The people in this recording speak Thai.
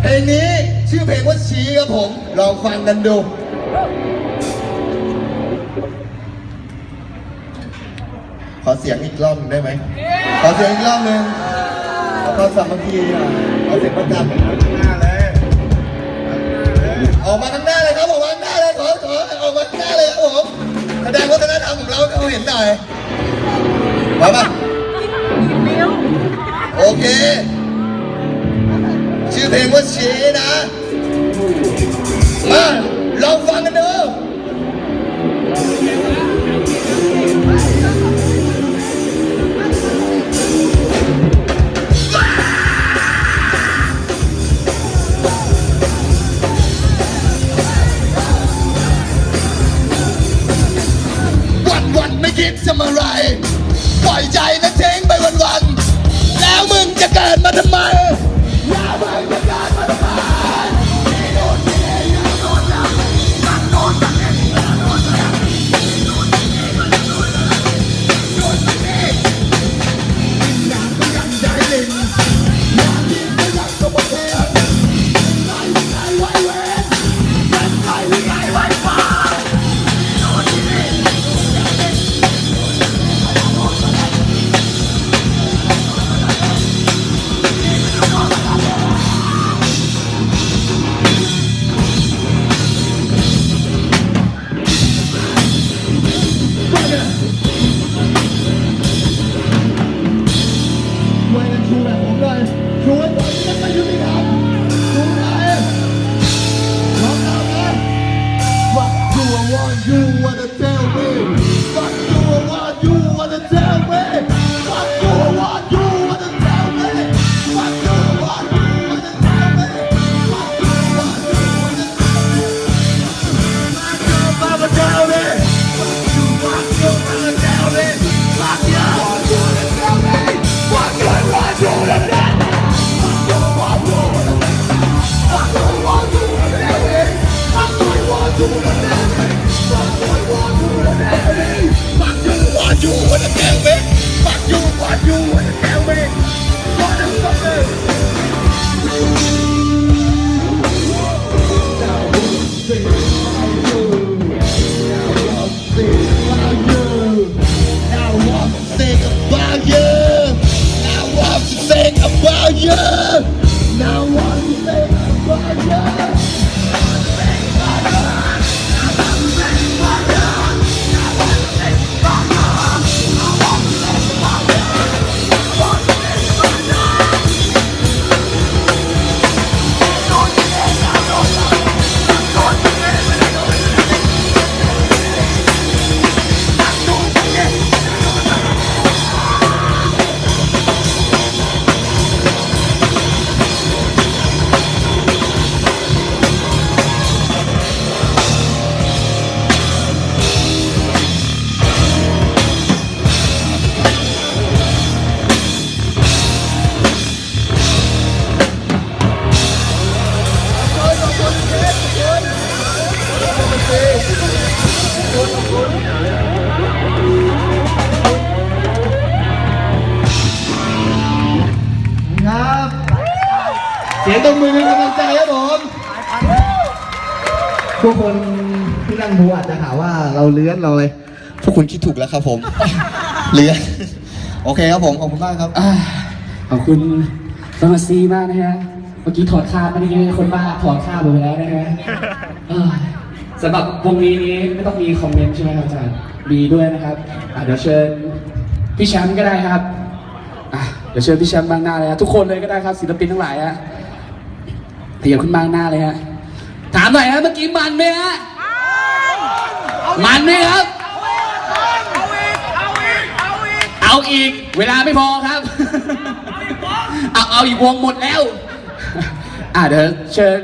เพลงนี้ชื่อเพลงว่าชี้ครับผม ลองฟังกันดูขอเสียงอีกรอบหนึ่งได้ไหมขอเสียงอีกรอบหนึ่งขอความสามัคคีอะขอเสียงประจำหน้าเลยออกมาข้างหน้าเลยครับออกมาข้างหน้าเลยขอขอออกมาข้างหน้าเลยครับผมแสดงวัฒนธรรมของเราให้เขาเห็นหน่อยมาปะโอเคชื่อ เพลงว่าชี้นะ มาลองฟังกันดูวันๆไม่คิดจะมาไร ปล่อยใจนะเทงไปวันๆ แล้วมึงจะเกิดมาทำไม เสียงตรงมือเป็นกำลังใจครับผมทุกคนที่นั่งดูอาจจะหาว่าเราเลื้อนเราเลยพวกคุณคิดถูกแล้วครับผม เลื้อนโอเคครับผมขอบคุณมากครับอ่าขอบคุณฟาร์มาซีมากนะฮะเมื่อกี้ถอดคาบไม่ได้ยินคนบ้าถอดคาบไปแล้วนะฮะอ่าสำหรับวงนี้นี้ไม่ต้องมีคอมเมนต์ใช่ไหมครับอาจารย์มีด้วยนะครับอะเดี๋ยวเชิญพี่แชมป์ก็ได้ครับอะเดี๋ยวเชิญพี่แชมป์บางหน้าเลยฮะทุกคนเลยก็ได้ครับศิลปินทั้งหลายฮะ เถียงขึ้นบางหน้าเลยฮะ ถามหน่อยฮะเมื่อกี้มันไหมฮะ มันไหมครับ เอาอีก เวลาไม่พอครับ เอาเอาอีกวงหมดแล้ว อะเดี๋ยวเชิญ